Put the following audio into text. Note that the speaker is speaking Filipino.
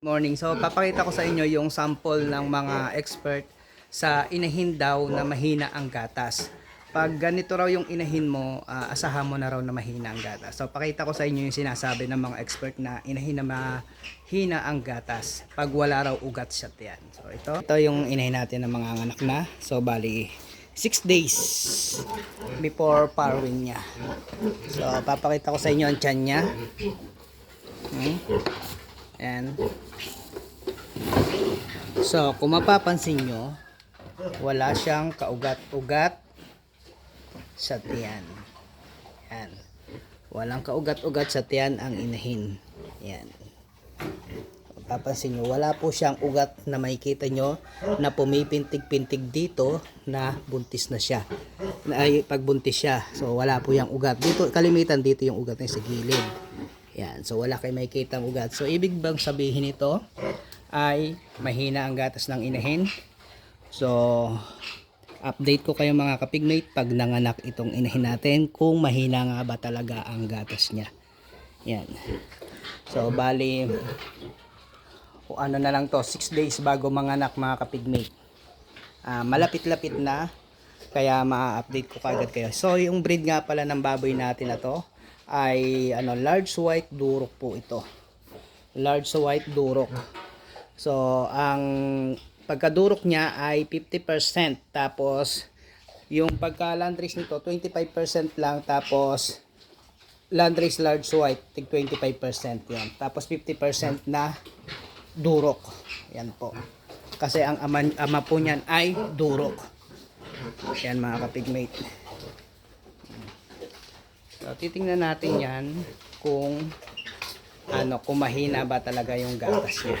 Morning. So, papakita ko sa inyo yung sample ng mga expert sa inahin daw na mahina ang gatas. Pag ganito raw yung inahin mo, ah, asahan mo na raw na mahina ang gatas. So, pakita ko sa inyo yung sinasabi ng mga expert na inahin na mahina ang gatas pag wala raw ugat sa tiyan. So, ito. Ito yung inahin natin ng mga anak na. So, bali, 6 days before parwing niya. So, papakita ko sa inyo ang tiyan niya. Hmm? And So, kung mapapansin nyo, wala siyang kaugat-ugat sa tiyan. Yan. Walang kaugat-ugat sa tiyan ang inahin. Yan. Papansin nyo, wala po siyang ugat na makikita nyo na pumipintig-pintig dito na buntis na siya. Na, ay, pagbuntis siya. So, wala po yung ugat. Dito, kalimitan dito yung ugat niya sa gilid. Yan. So, wala kayo makikita ang ugat. So, ibig bang sabihin ito ay mahina ang gatas ng inahin. So, update ko kayo mga kapigmate pag nanganak itong inahin natin kung mahina nga ba talaga ang gatas niya. Yan. So, bali, o ano na lang to, 6 days bago manganak mga kapigmate. Ah, malapit-lapit na, kaya ma-update ko kagad kayo. So, yung breed nga pala ng baboy natin na to, ay ano, large white durok po ito. Large white durok. So, ang pagkadurok niya ay 50%. Tapos, yung pagka-landrace nito, 25% lang. Tapos, landrace large white, tig 25% yan. Tapos, 50% na durok. Yan po. Kasi ang ama, ama po niyan ay durok. Yan mga kapigmate. So, titingnan natin yan kung ano, kung mahina ba talaga yung gatas niya.